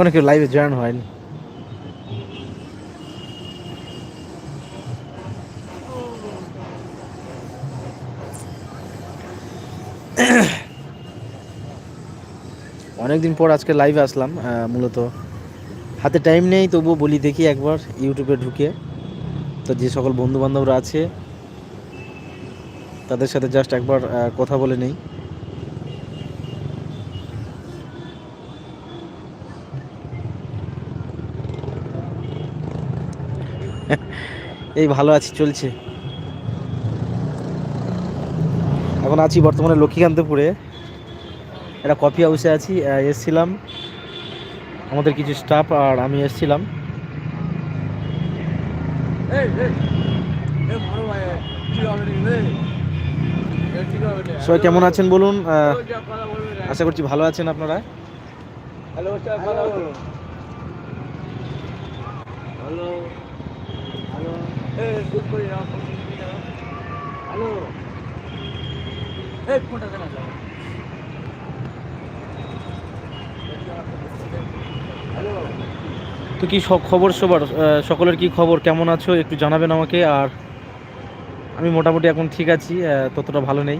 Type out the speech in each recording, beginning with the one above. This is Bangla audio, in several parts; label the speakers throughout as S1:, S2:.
S1: এখনও কেউ লাইভে জয়েন হয়নি। অনেকদিন পর আজকে লাইভে আসলাম মূলত। হাতে টাইম নেই, তবুও বলি দেখি একবার ইউটিউবে ঢুকে। তো যে সকল বন্ধু বান্ধবরা আছে, তাদের সাথে জাস্ট একবার কথা বলে নেই। এই ভালো আছি চলছে। এখন আছি বর্তমানে লক্ষ্মীকান্তপুরে। একটা কফি হাউসে আছি এসছিলাম। আমাদের কিছু স্টাফ আর আমি এসছিলাম। সবাই কেমন আছেন বলুন? আশা করছি ভালো আছেন আপনারা।
S2: Hello sir hello? এই ফোনটা হ্যালো?
S1: তো কি সব খবর সবার? সকলের কি খবর? কেমন আছো? একটু জানাবেন আমাকে। আর আমি মোটামুটি এখন ঠিক আছি ততটা ভালো নেই।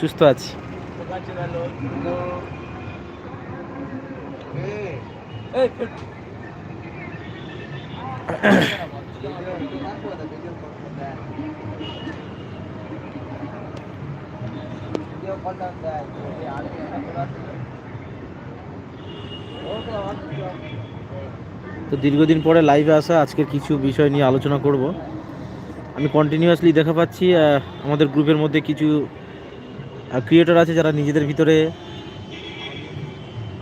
S1: সুস্থ আছি।
S2: এই
S1: তো দীর্ঘদিন পরে লাইভে আসা, আজকের কিছু বিষয় নিয়ে আলোচনা করব। আমি কন্টিনিউয়াসলি দেখা পাচ্ছি আমাদের গ্রুপের মধ্যে কিছু ক্রিয়েটর আছে যারা নিজেদের ভিতরে,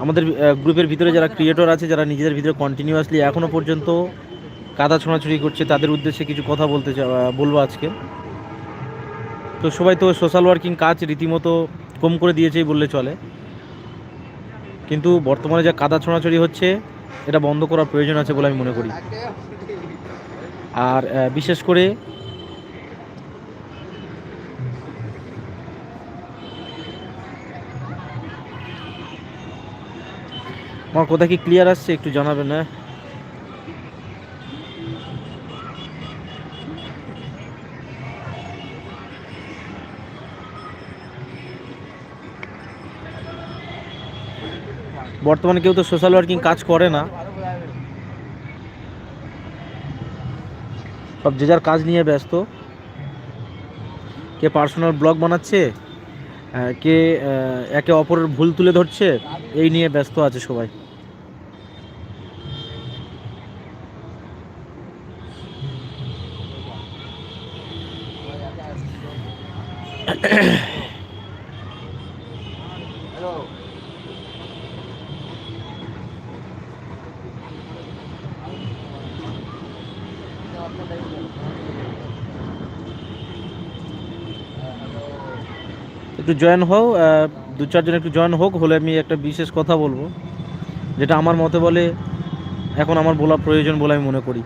S1: আমাদের গ্রুপের ভিতরে যারা ক্রিয়েটর আছে যারা নিজেদের ভিতরে কন্টিনিউয়াসলি এখনও পর্যন্ত কাদা ছোঁড়াছুড়ি করছে, তাদের উদ্দেশ্যে কিছু কথা বলতে বলব আজকে। তো সবাই তো সোশ্যাল ওয়ার্কিং কাজ রীতিমতো কম করে দিয়েছেই বললে চলে। কিন্তু বর্তমানে যা কাদা ছোঁড়াছড়ি হচ্ছে, এটা বন্ধ করার প্রয়োজন আছে বলে আমি মনে করি। আর বিশেষ করে আমার কথা কি ক্লিয়ার আসছে একটু জানাবেন হ্যাঁ? বর্তমানে কেউ তো সোশ্যাল ওয়ার্কিং কাজ করে না। সব যে যার কাজ নিয়ে ব্যস্ত। কে পার্সোনাল ব্লগ বানাচ্ছে কে একে অপরের ভুল তুলে ধরছে, এই নিয়ে ব্যস্ত আছে সবাই
S2: হ্যালো
S1: একটু জয়েন হও দু চারজন একটু জয়েন হোক, হলে আমি একটা বিশেষ কথা বলব, যেটা আমার মতে বলে এখন আমার বলা প্রয়োজন বলে আমি মনে করি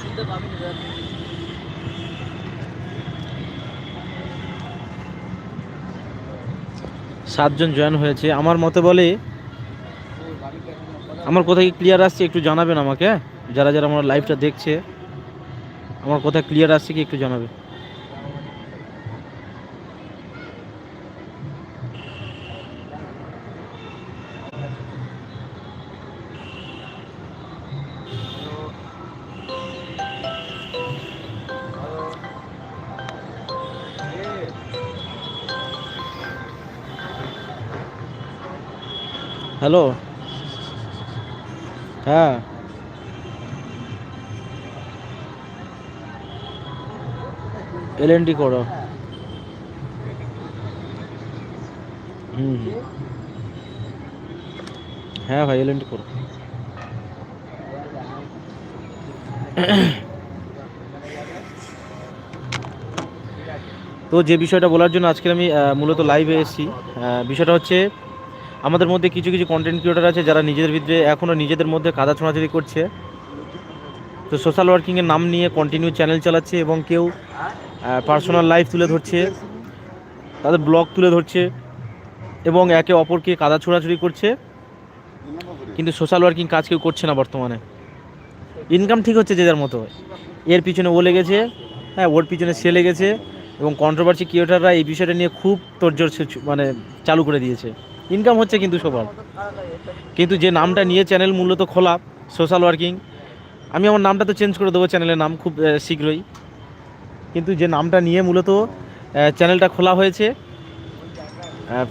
S2: শুনতে পাবি না
S1: সাতজন জয়েন হয়েছে আমার মতে বলে, আমার কোথায় কি ক্লিয়ার আসছে একটু জানাবেন আমাকে? যারা যারা আমার লাইভটা দেখছে, আমার কোথায় ক্লিয়ার আসছে কি একটু জানাবে হ্যালো? হ্যাঁ। এল এন ডি করো। হুম। হ্যাঁ ভাই এল এন ডি করো। তো যে বিষয়টা বলার জন্য আজকে আমি মূলত লাইভে এসেছি। বিষয়টা হচ্ছে আমাদের মধ্যে কিছু কিছু কন্টেন্ট ক্রিয়েটার আছে যারা নিজেদের ভিতরে এখনও নিজেদের মধ্যে কাদা ছোঁড়াছড়ি করছে। তো সোশ্যাল ওয়ার্কিংয়ের নাম নিয়ে কন্টিনিউ চ্যানেল চালাচ্ছে এবং কেউ পার্সোনাল লাইফ তুলে ধরছে, তাদের ব্লগ তুলে ধরছে এবং একে অপরকে কাদা ছোড়াছুড়ি করছে। কিন্তু সোশ্যাল ওয়ার্কিং কাজ কেউ করছে না বর্তমানে। ইনকাম ঠিক হচ্ছে যে যার মতো। এর পিছনে ও লেগেছে হ্যাঁ ওর পিছনে সে লেগেছে এবং কন্ট্রোভার্সি ক্রিয়েটাররা এই বিষয়টা নিয়ে খুব তোরজোর মানে চালু করে দিয়েছে। ইনকাম হচ্ছে কিন্তু সবার। কিন্তু যে নামটা নিয়ে চ্যানেল মূলত খোলা সোশ্যাল ওয়ার্কিং আমি আমার নামটা তো চেঞ্জ করে দেবো চ্যানেলের নাম খুব শীঘ্রই। কিন্তু যে নামটা নিয়ে মূলত চ্যানেলটা খোলা হয়েছে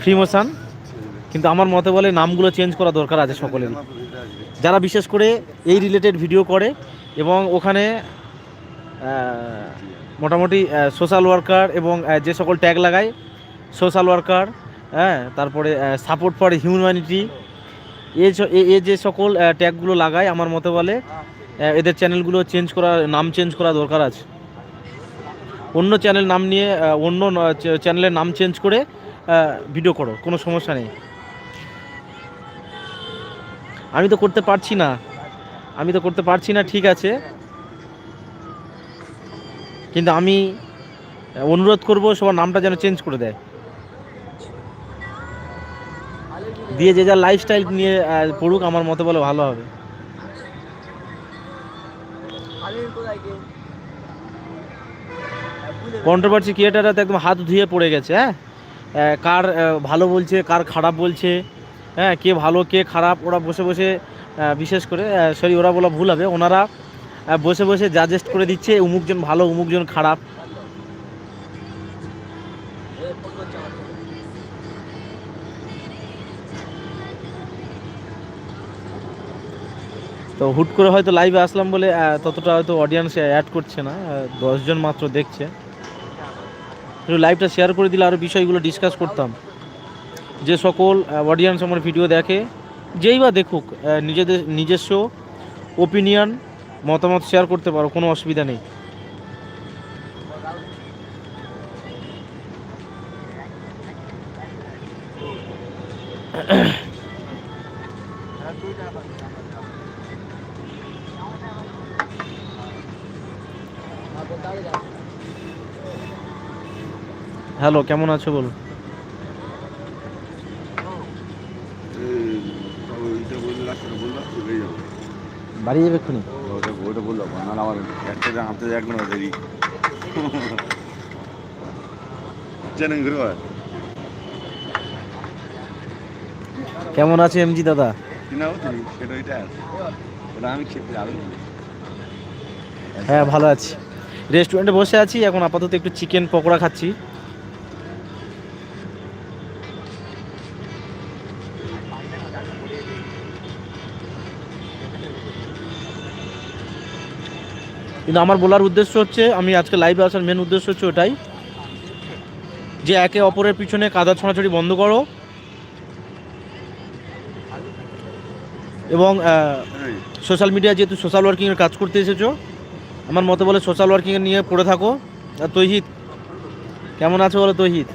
S1: ফ্রি মোশন কিন্তু আমার মতে বলে নামগুলো চেঞ্জ করা দরকার আছে সকলেরই। যারা বিশেষ করে এই রিলেটেড ভিডিও করে এবং ওখানে মোটামুটি সোশ্যাল ওয়ার্কার এবং যে সকল ট্যাগ লাগায় সোশ্যাল ওয়ার্কার হ্যাঁ তারপরে সাপোর্ট ফর হিউম্যানিটি এ যে সকল ট্যাগগুলো লাগায়, আমার মতে বলে এদের চ্যানেলগুলো চেঞ্জ করা, নাম চেঞ্জ করা দরকার আছে। অন্য চ্যানেল নাম নিয়ে অন্য চ্যানেলের নাম চেঞ্জ করে ভিডিও করো, কোনো সমস্যা নেই। আমি তো করতে পারছি না। আমি তো করতে পারছি না, ঠিক আছে। কিন্তু আমি অনুরোধ করব, সবার নামটা যেন চেঞ্জ করে দেয়। দিয়ে যে যার লাইফস্টাইল নিয়ে পড়ুক, আমার মতে বলে ভালো হবে। কন্ট্রোভার্সি ক্রিয়েটাররা তো একদম হাত ধুয়ে পড়ে গেছে হ্যাঁ? কার ভালো বলছে, কার খারাপ বলছে হ্যাঁ? কে ভালো, কে খারাপ, ওরা বসে বসে বিশেষ করে সরি ওরা বলা ভুল হবে। ওনারা বসে বসে জাজেস্ট করে দিচ্ছে উমুকজন ভালো উমুকজন খারাপ। তো হুট করে হয়তো লাইভে আসলাম বলে ততটা হয়তো অডিয়েন্স অ্যাড করছে না দশজন মাত্র দেখছে। একটু লাইভটা শেয়ার করে দিলে আরও বিষয়গুলো ডিসকাস করতাম। যে সকল অডিয়েন্স আমার ভিডিও দেখে, যেই বা দেখুক নিজেদের নিজস্ব ওপিনিয়ন মতামত শেয়ার করতে পারো, কোনো অসুবিধা নেই। হ্যালো, কেমন আছো বলো
S3: বললে
S1: বাড়ি যাবে এক্ষুনি?
S3: ওটা বললাম না আমার একটা হাতে এক না দেরি জানেন ঘুরে
S1: কেমন আছে এমজি দাদা? হ্যাঁ ভালো আছি। রেস্টুরেন্টে বসে আছি, এখন আপাতত একটু চিকেন পকোড়া খাচ্ছি। কিন্তু আমার বলার উদ্দেশ্য হচ্ছে, আমি আজকে লাইভে আসার মেন উদ্দেশ্য হচ্ছে ওটাই, যে একে অপরের পিছনে কাদা ছড়াছড়ি বন্ধ করো। এবং সোশ্যাল মিডিয়া যেহেতু সোশ্যাল ওয়ার্কিংয়ের কাজ করতে এসেছ, আমার মতে বলে সোশ্যাল ওয়ার্কিংয়ে নিয়ে পড়ে থাকো। আর তৈহিত কেমন আছো বলো তৈহিদ?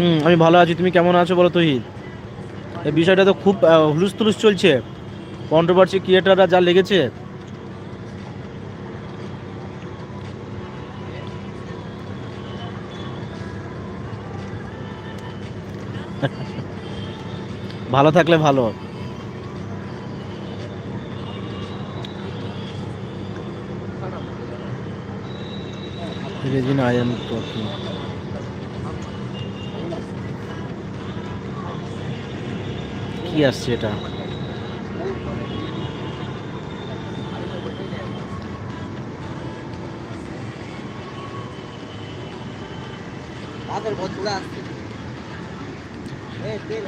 S1: হুম, আমি ভালো আছি। তুমি কেমন আছো বলো তৈহিদ এই বিষয়টা তো খুব হুলুস তুলুস চলছে। কন্ট্রোভার্সি ক্রিয়েটাররা যা লেগেছে। ভালো থাকলে ভালো। রেজিনা আই এম টকিং কি আসছে এটা?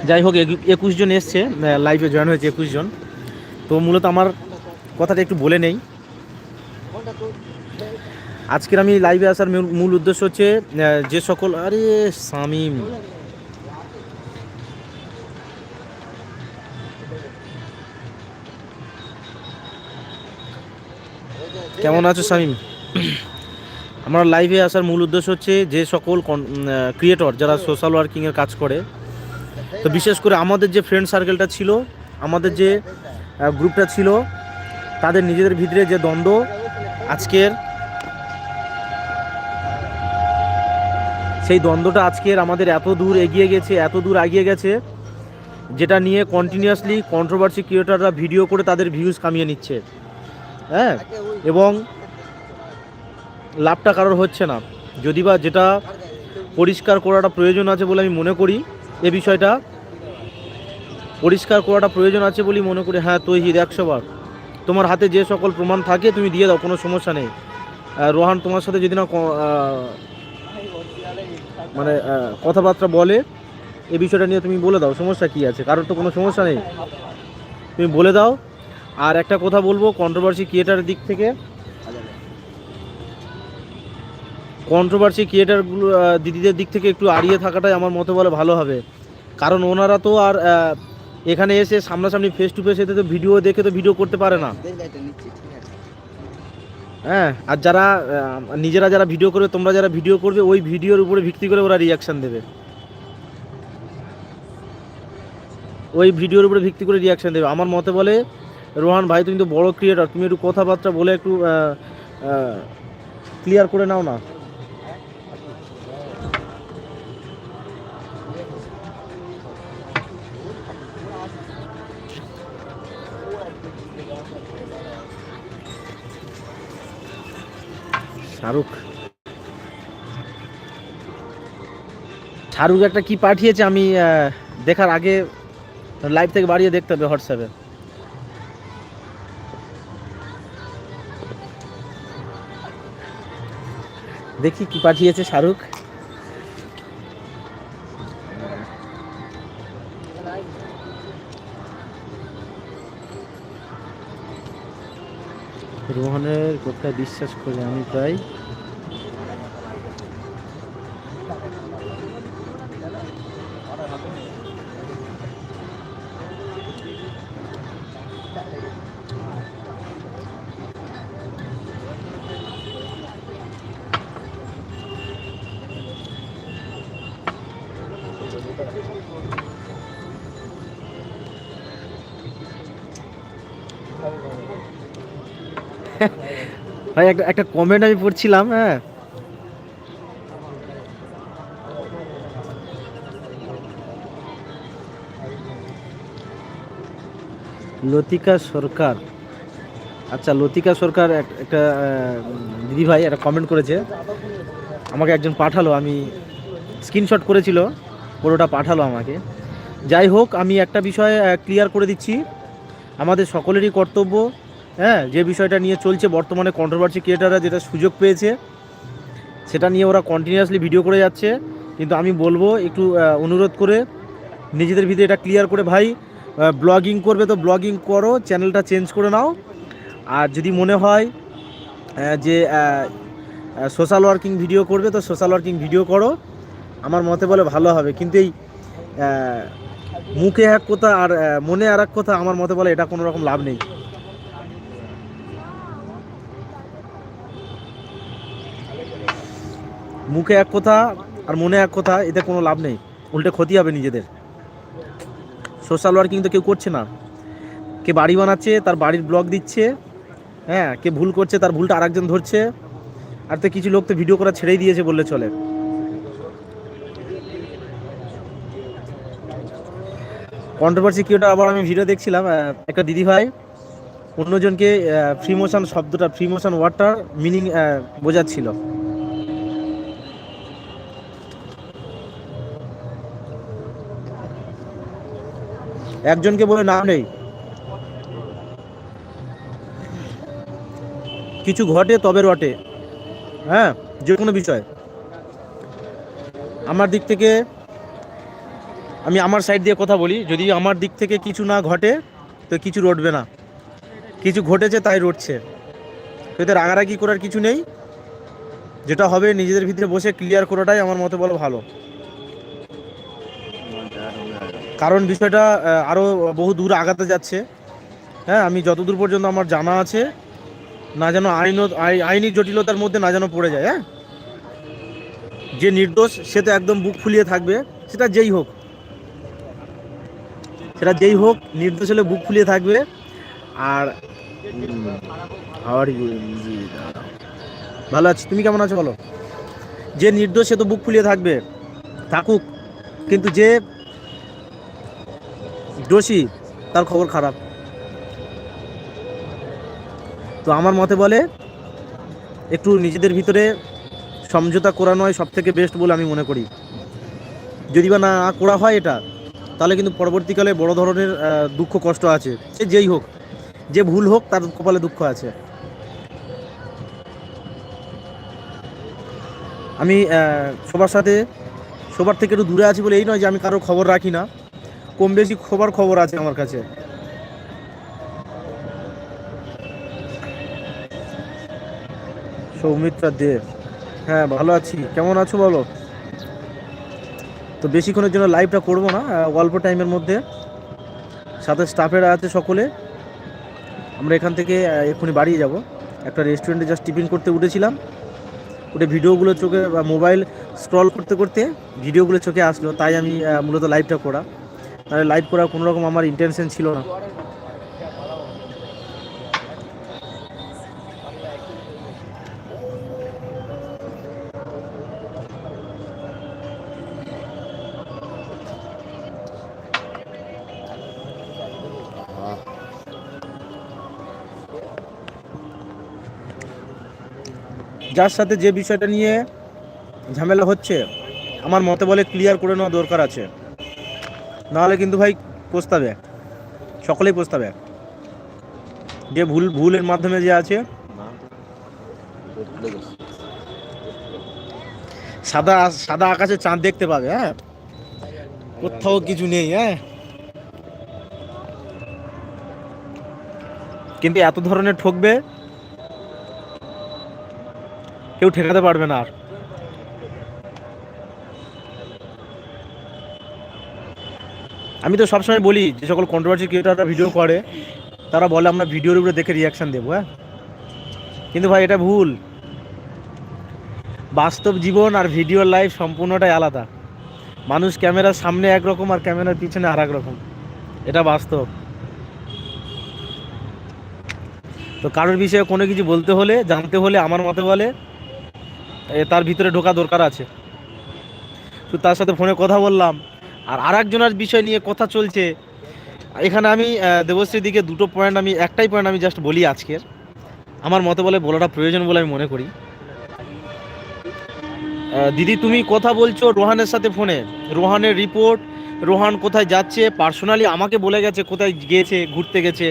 S1: যাই হোক একুশ জন এসছে লাইভে জয়েন হয়েছে একুশ জন। তো মূলত আমার কথাটা একটু বলে নেই। আজকের আমি লাইভে আসার মূল- মূল উদ্দেশ্য হচ্ছে যে সকল আরে সামিম কেমন আছো সামিম আমার লাইভে আসার মূল উদ্দেশ্য হচ্ছে যে সকল ক্রিয়েটর যারা সোশ্যাল ওয়ার্কিংয়ের কাজ করে তো বিশেষ করে আমাদের যে ফ্রেন্ড সার্কেলটা ছিল আমাদের যে গ্রুপটা ছিল তাদের নিজেদের ভিতরে যে দ্বন্দ্ব আজকের সেই দ্বন্দ্বটা আজকের আমাদের এত দূর এগিয়ে গেছে এত দূর এগিয়ে গেছে যেটা নিয়ে কন্টিনিউয়াসলি কন্ট্রোভার্সি ক্রিয়েটররা ভিডিও করে তাদের ভিউজ কামিয়ে নিচ্ছে। হ্যাঁ এবং লাভটা কারোর হচ্ছে না। যদি বা যেটা পরিষ্কার করাটা প্রয়োজন আছে বলে আমি মনে করি, এ বিষয়টা পরিষ্কার করাটা প্রয়োজন আছে বলেই মনে করি। হ্যাঁ তৈহিদ, একশো বার। তোমার হাতে যে সকল প্রমাণ থাকে, তুমি দিয়ে দাও, কোনো সমস্যা নেই। রোহান তোমার সাথে যদি না মানে কথাবার্তা বলে, এ বিষয়টা নিয়ে তুমি বলে দাও, সমস্যা কি আছে? কারোর তো কোনো সমস্যা নেই। তুমি বলে দাও আর একটা কথা বলব কন্ট্রোভার্সি ক্রিয়েটারের দিক থেকে। কন্ট্রোভার্সি ক্রিয়েটারগুলো দিদিদের দিক থেকে একটু আড়িয়ে থাকাটাই আমার মতে বলে ভালো হবে। কারণ ওনারা তো আর এখানে এসে সামনাসামনি ফেস টু ফেস এতে তো ভিডিও দেখে তো ভিডিও করতে পারে না। হ্যাঁ আর যারা নিজেরা যারা ভিডিও করবে, তোমরা যারা ভিডিও করবে, ওই ভিডিওর উপরে ভিত্তি করে ওরা রিয়াকশান দেবে। ওই ভিডিওর উপরে ভিত্তি করে রিয়াকশান দেবে। আমার মতে বলে রোহান, ভাই, তুমি তো বড় ক্রিয়েটর তুমি একটু কথাবার্তা বলে একটু ক্লিয়ার করে নাও না। শাহরুখ। শাহরুখ একটা কি পাঠিয়েছে আমি দেখার আগে লাইভ থেকে বাড়িয়ে দেখতে হবে হোয়াটসঅ্যাপে দেখি কি পাঠিয়েছে শাহরুখ। রোহনের কথা বিশ্বাস করে আমি প্রায় একটা কমেন্ট আমি পড়ছিলাম হ্যাঁ। লতিকা সরকার। আচ্ছা লতিকা সরকার একটা দিদি ভাই একটা কমেন্ট করেছে। আমাকে একজন পাঠালো, আমি স্ক্রিনশট করেছিল, পুরোটা পাঠালো আমাকে। যাই হোক, আমি একটা বিষয় ক্লিয়ার করে দিচ্ছি। আমাদের সকলেরই কর্তব্য হ্যাঁ যে বিষয়টা নিয়ে চলছে বর্তমানে কন্ট্রোভার্সি ক্রিয়েটাররা যেটা সুযোগ পেয়েছে, সেটা নিয়ে ওরা কন্টিনিউয়াসলি ভিডিও করে যাচ্ছে। কিন্তু আমি বলব, একটু অনুরোধ করে নিজেদের ভিতরে এটা ক্লিয়ার করে, ভাই ব্লগিং করবে তো ব্লগিং করো চ্যানেলটা চেঞ্জ করে নাও। আর যদি মনে হয় যে সোশ্যাল ওয়ার্কিং ভিডিও করবে তো সোশ্যাল ওয়ার্কিং ভিডিও করো। আমার মতে বলে ভালো হবে। কিন্তু এই মুখে এক কথা আর মনে আর এক কথা, আমার মতে বলে এটা কোনো রকম লাভ নেই। মুখে এক কথা আর মনে এক কথা, এতে কোনো লাভ নেই। উল্টে ক্ষতি হবে নিজেদের। সোশ্যাল ওয়ার্কিং তো কেউ করছে না। কে বাড়ি বানাচ্ছে, তার বাড়ির ব্লগ দিচ্ছে হ্যাঁ কে ভুল করছে, তার ভুলটা আরেকজন ধরছে, আর তো কিছু লোক তো ভিডিও করা ছেড়েই দিয়েছে বললে চলে। কন্ট্রোভার্সি কিওটা আবার আমি ভিডিও দেখছিলাম একটা দিদি ভাই অন্যজনকে ফ্রি মোশন শব্দটা ফ্রি মোশন ওয়ার্ডটার মিনিং বোঝাচ্ছিল। একজনকে বলে নাম নেই। কিছু ঘটে তবে রটে। হ্যাঁ যে কোনো বিষয়। আমার দিক থেকে আমি আমার সাইড দিয়ে কথা বলি। যদি আমার দিক থেকে কিছু না ঘটে, তো কিছু রটবে না। কিছু ঘটেছে তাই রটছে। এতে রাগারাগি করার কিছু নেই। যেটা হবে নিজেদের ভিতরে বসে ক্লিয়ার করাটাই আমার মতে বলো ভালো। কারণ বিষয়টা আরও বহু দূর আগাতে যাচ্ছে। হ্যাঁ আমি যতদূর পর্যন্ত আমার জানা আছে, না যেন আইন আইনি জটিলতার মধ্যে না যেন পড়ে যায় হ্যাঁ? যে নির্দোষ, সে তো একদম বুক ফুলিয়ে থাকবে, সেটা যেই হোক। সেটা যেই হোক, নির্দোষ হলে বুক ফুলিয়ে থাকবে। আর ভালো আছি? তুমি কেমন আছো বলো? যে নির্দোষ, সে তো বুক ফুলিয়ে থাকবে, থাকুক। কিন্তু যে দোষী, তার খবর খারাপ। তো আমার মতে বলে, একটু নিজেদের ভিতরে সমঝোতা করা নয় সব থেকে বেস্ট বলে আমি মনে করি। যদি বা না করা হয় এটা, তাহলে কিন্তু পরবর্তীকালে বড় ধরনের দুঃখ, কষ্ট আছে। সে যেই হোক, যে ভুল হোক, তার কপালে দুঃখ আছে। আমি সবার সাথে, সবার থেকে একটু দূরে আছি বলে এই নয় যে আমি কারোর খবর রাখি না। কম বেশি খবর খবর আছে আমার কাছে। সৌমিত্রা দে। হ্যাঁ ভালো আছি। কেমন আছো বলো? তো বেশিক্ষণের জন্য লাইভটা করব না অল্প টাইমের মধ্যে। সাথে স্টাফেরা আছে সকলে। আমরা এখান থেকে এক্ষুনি বাড়িয়ে যাব। একটা রেস্টুরেন্টে জাস্ট টিফিন করতে উঠেছিলাম। উঠে ভিডিওগুলো চোখে, বা মোবাইল স্ক্রল করতে করতে ভিডিওগুলো চোখে আসলো। তাই আমি মূলত লাইভটা করা। তাহলে লাইভ করার কোনো রকম আমার ইন্টেনশন ছিল না। যার সাথে যে বিষয়টা নিয়ে ঝামেলা হচ্ছে, আমার মতে বলে ক্লিয়ার করে নেওয়া দরকার আছে। নাহলে কিন্তু ভাই পোস্তাবে সকলেই পোস্তাবে যে ভুল, ভুলের মাধ্যমে যে আছে। সাদা সাদা আকাশে চাঁদ দেখতে পাবে হ্যাঁ? কোথাও কিছু নেই হ্যাঁ? কিন্তু এত ধরনের ঠকবে, কেউ ঠেকাতে পারবে না আর। আমি তো সবসময় বলি, যে সকল কন্ট্রোভার্সি ক্রিয়েটাররা ভিডিও করে, তারা বলে, আমরা ভিডিওর উপরে দেখে রিয়াকশন দেবো হ্যাঁ? কিন্তু ভাই, এটা ভুল। বাস্তব জীবন আর ভিডিও লাইফ সম্পূর্ণটাই আলাদা। মানুষ ক্যামেরার সামনে একরকম আর ক্যামেরার পিছনে আর রকম এটা বাস্তব। তো কারোর বিষয়ে কোনো কিছু বলতে হলে, জানতে হলে, আমার মতে বলে তার ভিতরে ঢোকা দরকার আছে। তো তার সাথে ফোনে কথা বললাম। আর আরেকজনের বিষয় নিয়ে কথা চলছে। এখানে আমি আহ, দেবশ্রীর দিকে দুটো পয়েন্ট আমি একটাই পয়েন্ট আমি জাস্ট বলি আজকের। আমার মতে বলে বলাটা প্রয়োজন বলে আমি মনে করি। দিদি তুমি কথা বলছো রোহানের সাথে ফোনে। রোহানের রিপোর্ট রোহান কোথায় যাচ্ছে? পার্সোনালি আমাকে বলে গেছে কোথায় গিয়েছে ঘুরতে গেছে।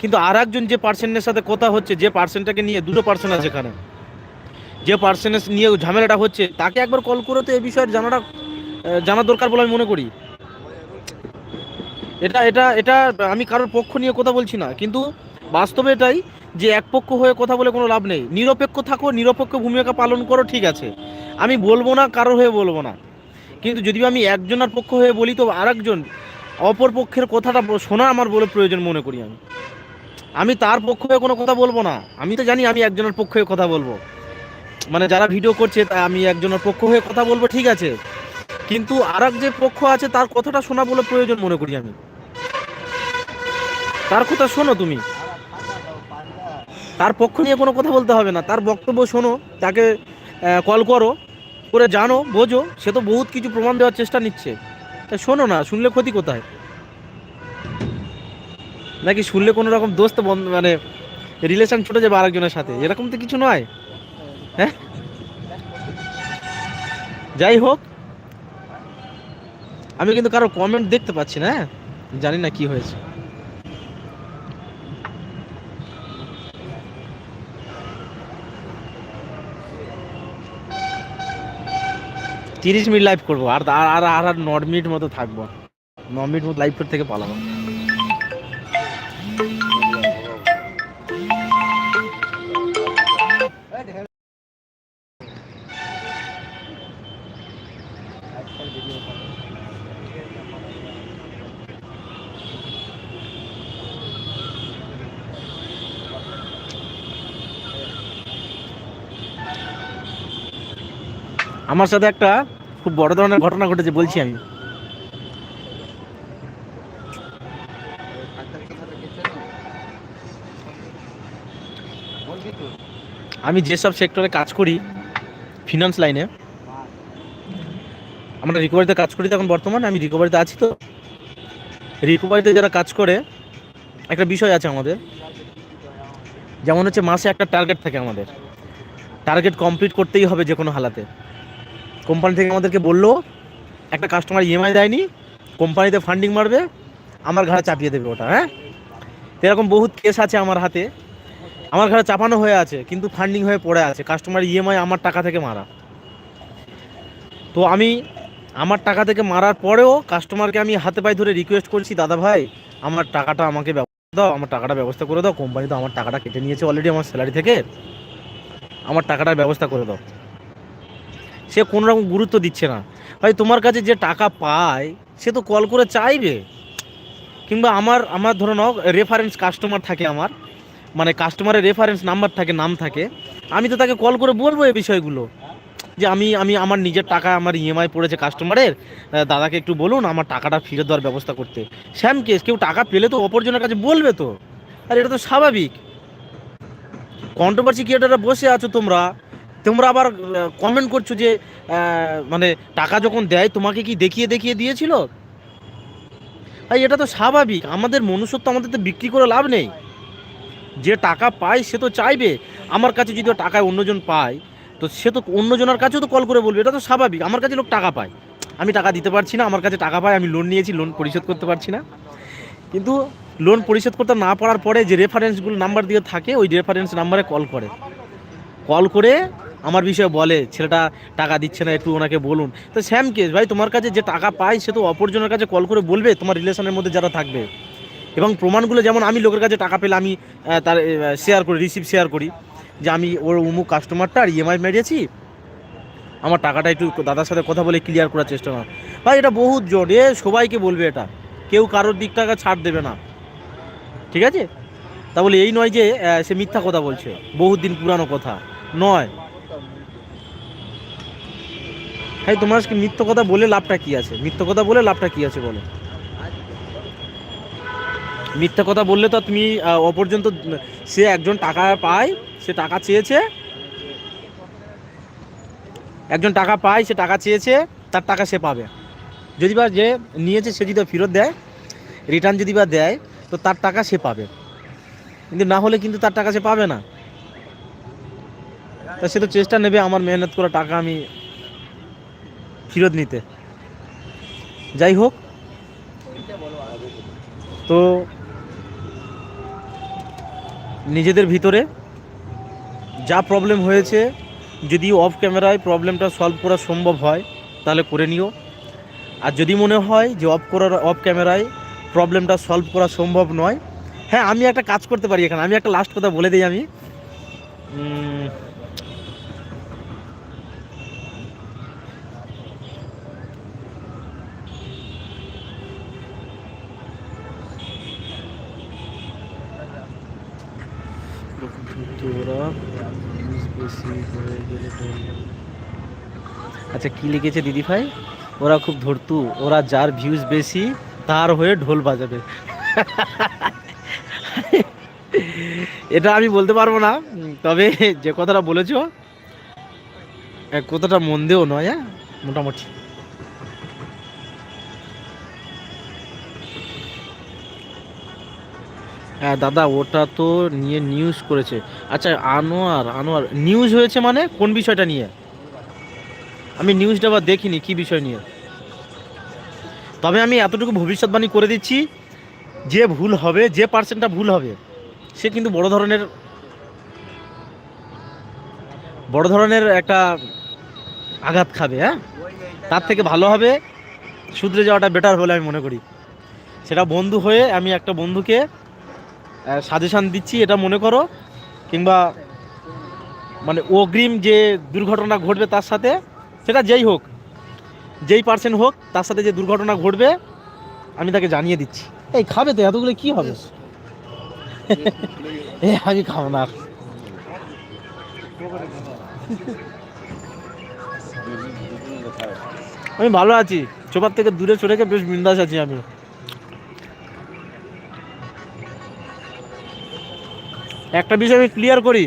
S1: কিন্তু আর একজন যে পার্সনের সাথে কথা হচ্ছে যে পার্সনটাকে নিয়ে দুটো পার্সন আছে এখানে। যে পার্সনের নিয়ে ঝামেলাটা হচ্ছে তাকে একবার কল করে তো এই বিষয়ে জানাটা জানা দরকার বলে আমি মনে করি। এটা এটা এটা আমি কারোর পক্ষ নিয়ে কথা বলছি না, কিন্তু বাস্তবে এটাই যে এক পক্ষ হয়ে কথা বলে কোনো লাভ নেই। নিরপেক্ষ থাকো, নিরপেক্ষ ভূমিকা পালন করো, ঠিক আছে। আমি বলব না, কারোর হয়ে বলব না। কিন্তু যদি আমি একজনের পক্ষ হয়ে বলি তো আরেকজন অপর পক্ষের কথাটা শোনা আমার বলে প্রয়োজন মনে করি আমি। আমি তার পক্ষ হয়ে কোনো কথা বলব না। আমি তো জানি আমি একজনের পক্ষ হয়ে কথা বলব। মানে যারা ভিডিও করছে, তা আমি একজনের পক্ষ হয়ে কথা বলব, ঠিক আছে। কিন্তু আর যে পক্ষ আছে, তার কথাটা শোনা বলে প্রয়োজন মনে করি আমি। তার কথা শোনো তুমি। তার পক্ষ নিয়ে কোনো কথা বলতে হবে না। তার বক্তব্য শোনো, তাকে কল করো, করে জানো, বোঝো। সে তো বহুত কিছু প্রমাণ দেওয়ার চেষ্টা নিচ্ছে। তা শোনো না, শুনলে ক্ষতি কোথায়? নাকি শুনলে কোনো রকম দোস্ত বন্ধ মানে রিলেশন ছুটে যাবে আরেকজনের সাথে? এরকম তো কিছু নয়। হ্যাঁ? যাই হোক আমি কিন্তু কারও কমেন্ট দেখতে পাচ্ছি না হ্যাঁ? জানি না কি হয়েছে। তিরিশ মিনিট লাইভ করব, আর আর আর আর ন মিনিট মতো থাকব। ন মিনিট মতো লাইভ করতে থেকে পালাবো। আমার সাথে একটা খুব বড় ধরনের ঘটনা ঘটেছে, বলছি আমি। আমি যেসব সেক্টরে কাজ করি ফিনান্স লাইনে আমরা রিকভারিতে কাজ করি তো এখন বর্তমানে, আমি রিকভারিতে আছি তো। রিকভারিতে যারা কাজ করে, একটা বিষয় আছে আমাদের। যেমন হচ্ছে মাসে একটা টার্গেট থাকে আমাদের। টার্গেট কমপ্লিট করতেই হবে যে কোনো হালাতে। কোম্পানি থেকে আমাদেরকে বলল, একটা কাস্টমার ইএমআই দেয়নি, কোম্পানিতে ফান্ডিং মারবে, আমার ঘাড়ে চাপিয়ে দেবে ওটা হ্যাঁ? এরকম বহুত কেস আছে আমার হাতে। আমার ঘরে চাপানো হয়ে আছে, কিন্তু ফান্ডিং হয়ে পড়ে আছে। কাস্টমার ইএমআই আমার টাকা থেকে মারা। তো আমি আমার টাকা থেকে মারার পরেও কাস্টমারকে আমি হাতে পায়ে ধরে রিকোয়েস্ট করছি, দাদা ভাই, আমার টাকাটা আমাকে ব্যবস্থা দাও, আমার টাকাটা ব্যবস্থা করে দাও, কোম্পানি তো আমার টাকাটা কেটে নিয়েছে অলরেডি আমার স্যালারি থেকে। আমার টাকাটার ব্যবস্থা করে দাও। সে কোনো রকম গুরুত্ব দিচ্ছে না। ভাই, তোমার কাছে যে টাকা পায়, সে তো কল করে চাইবে। কিংবা আমার আমার ধরে নাও রেফারেন্স কাস্টমার থাকে আমার। মানে কাস্টমারের রেফারেন্স নাম্বার থাকে, নাম থাকে। আমি তো তাকে কল করে বলব এই বিষয়গুলো। যে আমি আমি আমার নিজের টাকা, আমার ইএমআই পড়েছে কাস্টমারের দাদাকে একটু বলুন আমার টাকাটা ফিরে দেওয়ার ব্যবস্থা করতে। স্যাম কেস কেউ টাকা পেলে তো অপরজনের কাছে বলবে তো। আর এটা তো স্বাভাবিক। কন্ট্রোভার্সি ক্রিয়েটাররা বসে আছো তোমরা। তোমরা আবার কমেন্ট করছ যে মানে টাকা যখন দেয়, তোমাকে কি দেখিয়ে দেখিয়ে দিয়েছিল? ভাই, এটা তো স্বাভাবিক। আমাদের মনুষ্যত্ব আমাদের তো বিক্রি করে লাভ নেই। যে টাকা পায়, সে তো চাইবে। আমার কাছে যদি টাকায় অন্যজন পায়, তো সে তো অন্যজনের কাছেও তো কল করে বলবে। এটা তো স্বাভাবিক। আমার কাছে লোক টাকা পায়। আমি টাকা দিতে পারছি না। আমার কাছে টাকা পায়। আমি লোন নিয়েছি লোন পরিশোধ করতে পারছি না। কিন্তু লোন পরিশোধ করতে না পারার পরে যে রেফারেন্সগুলো নাম্বার দিয়ে থাকে, ওই রেফারেন্স নাম্বারে কল করে। কল করে আমার বিষয়ে বলে, ছেলেটা টাকা দিচ্ছে না, একটু ওনাকে বলুন। তো স্যাম কেস ভাই, তোমার কাছে যে টাকা পায় সে তো অপরজনের কাছে কল করে বলবে তোমার রিলেশনের মধ্যে যারা থাকবে। এবং প্রমাণগুলো যেমন আমি লোকের কাছে টাকা পেলে আমি তার শেয়ার করি রিসিভ শেয়ার করি, যে আমি ওর উমুক কাস্টমারটা কাস্টমারটার ইএমআই মেরেছি, আমার টাকাটা একটু দাদার সাথে কথা বলে ক্লিয়ার করার চেষ্টা কর। ভাই, এটা বহুত জোর, এ সবাইকে বলবে এটা। কেউ কারোর দিক টাকা ছাড় দেবে না। ঠিক আছে? তা বলে এই নয় যে সে মিথ্যা কথা বলছে। বহুত দিন পুরানো কথা। নয়। ভাই, তোমার মিথ্য কথা বলে লাভটা কি আছে? মিথ্য কথা বলে লাভটা কি আছে বলো? মিথ্যা কথা বললে তো তুমি অপর্যন্ত সে একজন টাকা পায়, সে টাকা চেয়েছে। একজন টাকা পায়, সে টাকা চেয়েছে, তার টাকা সে পাবে। যদি বা যে নিয়েছে, সে যদি ফেরত দেয় রিটার্ন যদি বা দেয়, তো তার টাকা সে পাবে। কিন্তু না হলে কিন্তু তার টাকা সে পাবে না। তা সে তো চেষ্টা নেবে, আমার মেহনত করা টাকা আমি ফেরত নিতে। যাই হোক, তো নিজেদের ভিতরে যা প্রবলেম হয়েছে, যদি অফ ক্যামেরায় প্রবলেমটা সলভ করা সম্ভব হয়, তাহলে করে নিও। আর যদি মনে হয় যে অফ করার অফ ক্যামেরায় প্রবলেমটা সলভ করা সম্ভব নয় হ্যাঁ আমি একটা কাজ করতে পারি এখানে। আমি একটা লাস্ট কথা বলে দিই আমি। আচ্ছা কি লিখেছে দিদি ভাই ওরা খুব ধরতু, ওরা যার ভিউজ বেশি, তার হয়ে ঢোল বাজাবে। এটা আমি বলতে পারব না, তবে যে কথাটা বলেছ কথাটা মন্দেও নয় হ্যাঁ? মোটামুটি। দাদা, ওটা তো নিয়ে নিউজ করেছে। আচ্ছা আনোয়ার আনোয়ার নিউজ হয়েছে মানে? কোন বিষয়টা নিয়ে? আমি নিউজটা আবার দেখিনি, কি বিষয় নিয়ে? তবে আমি এতটুকু ভবিষ্যৎবাণী করে দিচ্ছি, যে ভুল হবে, যে পার্সেন্টটা ভুল হবে, সে কিন্তু বড় ধরনের বড় ধরনের একটা আঘাত খাবে হ্যাঁ? তার থেকে ভালো হবে, শুধরে যাওয়াটা বেটার বলে আমি মনে করি। সেটা বন্ধু হয়ে আমি একটা বন্ধুকে সাজেশান দিচ্ছি এটা মনে করো। কিংবা মানে অগ্রিম যে দুর্ঘটনা ঘটবে তার সাথে সেটা যেই হোক যেই পার্সেন্ট হোক তার সাথে যে দুর্ঘটনা ঘটবে আমি তাকে জানিয়ে দিচ্ছি। এই খাবে তো এতগুলো কী হবে? এ আমি খাব না। আমি ভালো আছি চোপার থেকে দূরে সরে গিয়ে বেশ বিন্দাস আছি আমি। একটা বিষয় আমি ক্লিয়ার করি।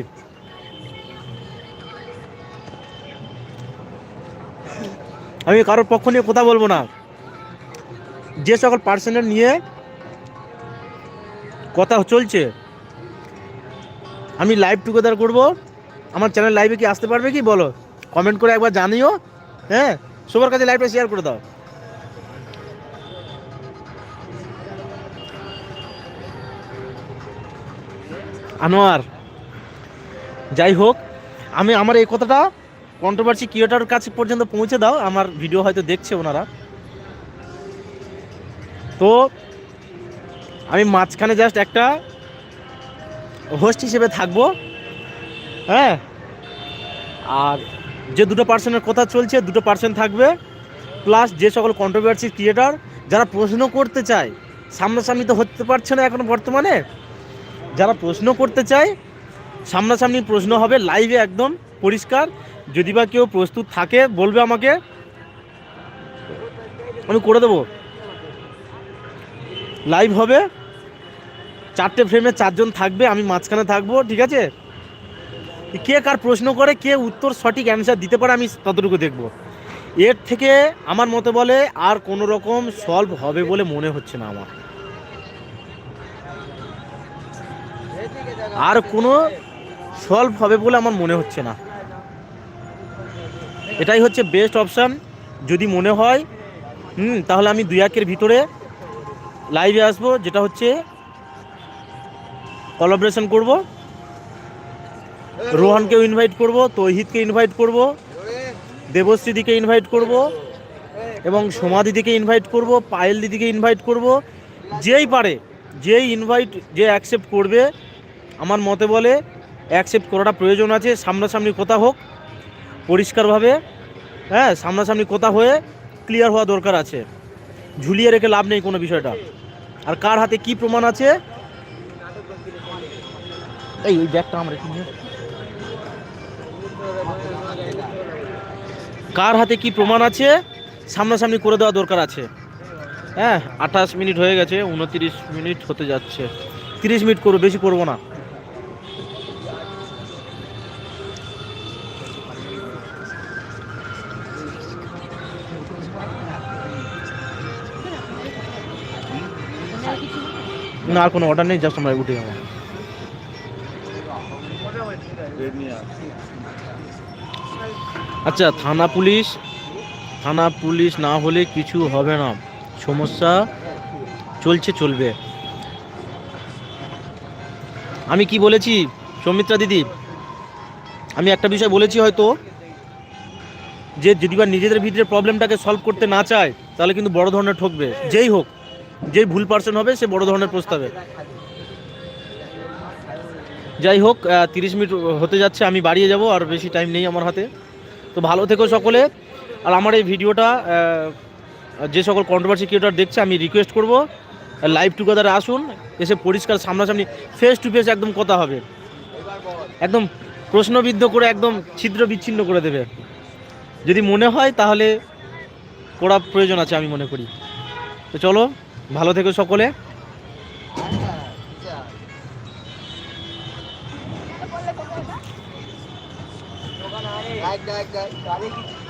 S1: আমি কারোর পক্ষ নিয়ে কথা বলব না। যে সকল পার্সেন্টের নিয়ে কথা চলছে, আমি লাইভ টুগেদার করব। আমার চ্যানেল লাইভে কি আসতে পারবে কি বলো? কমেন্ট করে একবার জানিও হ্যাঁ? সবার কাছে লাইভটা শেয়ার করে দাও। আনোয়ার, যাই হোক, আমি আমার এই কথাটা কন্ট্রোভার্সি ক্রিয়েটার কাছে পর্যন্ত পৌঁছে দাও, আমার ভিডিও হয়তো দেখছে ওনারা। তো, আমি মাঝখানে জাস্ট একটা হোস্ট হিসেবে থাকব হ্যাঁ? আর যে দুটো পার্সনের কথা চলছে, দুটো পার্সেন্ট থাকবে প্লাস যে সকল কন্ট্রোভার্সি ক্রিয়েটার যারা প্রশ্ন করতে চায়, সামনাসামনি তো হতে পারছে না এখন বর্তমানে যারা প্রশ্ন করতে চায়, সামনাসামনি প্রশ্ন হবে লাইভে একদম পরিষ্কার। যদি বা কেউ প্রস্তুত থাকে, বলবে আমাকে। আমি করে দেবো। লাইভ হবে। চারটে ফ্রেমে চারজন থাকবে, আমি মাঝখানে থাকব, ঠিক আছে? কে কার প্রশ্ন করে, কে উত্তর সঠিক অ্যান্সার দিতে পারে, আমি ততটুকু দেখব। এর থেকে আমার মতে বলে, আর কোনো রকম সলভ হবে বলে মনে হচ্ছে না আমার। আর কোনো সলভ হবে বলে আমার মনে হচ্ছে না। এটাই হচ্ছে বেস্ট অপশান যদি মনে হয়, হুম, তাহলে আমি দুই একের ভিতরে লাইভে আসব, যেটা হচ্ছে কলাবরেশন করব। রোহানকেও ইনভাইট করব, তৌহিদকে ইনভাইট করব, দেবশ্রীদিকে ইনভাইট করব, এবং সোমা দিদিকে ইনভাইট করব, পায়েল দিদিকে ইনভাইট করব। যেই পারে, যেই ইনভাইট যে অ্যাকসেপ্ট করবে আমার মতে বলে অ্যাকসেপ্ট করাটা প্রয়োজন আছে, সামনাসামনি কথা হোক, পরিষ্কারভাবে হ্যাঁ সামনাসামনি কথা হয়ে ক্লিয়ার হওয়া দরকার আছে। ঝুলিয়ে রেখে লাভ নেই কোনো বিষয়টা। আর কার হাতে কি প্রমাণ আছে? এই ওই ব্যাগটা আমার নিয়ে। কার হাতে কি প্রমাণ আছে? সামনাসামনি করে দেওয়া দরকার আছে। হ্যাঁ আঠাশ মিনিট হয়ে গেছে, উনতিরিশ মিনিট হতে যাচ্ছে। তিরিশ মিনিট করব, বেশি করব না। না আর কোনো অর্ডার নেই জাস্ট আমরা উঠে যাব আচ্ছা থানা পুলিশ থানা পুলিশ না হলে কিছু হবে না। সমস্যা চলছে, চলবে। আমি কি বলেছি, সৌমিত্রা দিদি? আমি একটা বিষয় বলেছি হয়তো, যে যদি বা নিজেদের ভিতরে প্রবলেমটাকে সলভ করতে না চায়, তাহলে কিন্তু বড় ধরনের ঠকবে। যেই হোক যেই ভুল পার্সন হবে, সে বড় ধরনের প্রস্তাবে যাই হোক তিরিশ মিনিট হতে যাচ্ছে, আমি বাড়িয়ে যাব, আর বেশি টাইম নেই আমার হাতে। তো ভালো থেকো সকলে। আর আমার এই ভিডিওটা যে সকল কন্ট্রোভার্সি ক্রিয়েটার দেখছে, আমি রিকোয়েস্ট করব লাইভ টুগেদারে আসুন, এসে পরিষ্কার সামনাসামনি ফেস টু ফেস একদম কথা হবে। একদম প্রশ্নবিদ্ধ করে, একদম ছিদ্র বিচ্ছিন্ন করে দেবে। যদি মনে হয়, তাহলে করা প্রয়োজন আছে, আমি মনে করি। তো চলো। ভালো থেকো সকলে
S2: গাইড গাইড গাইড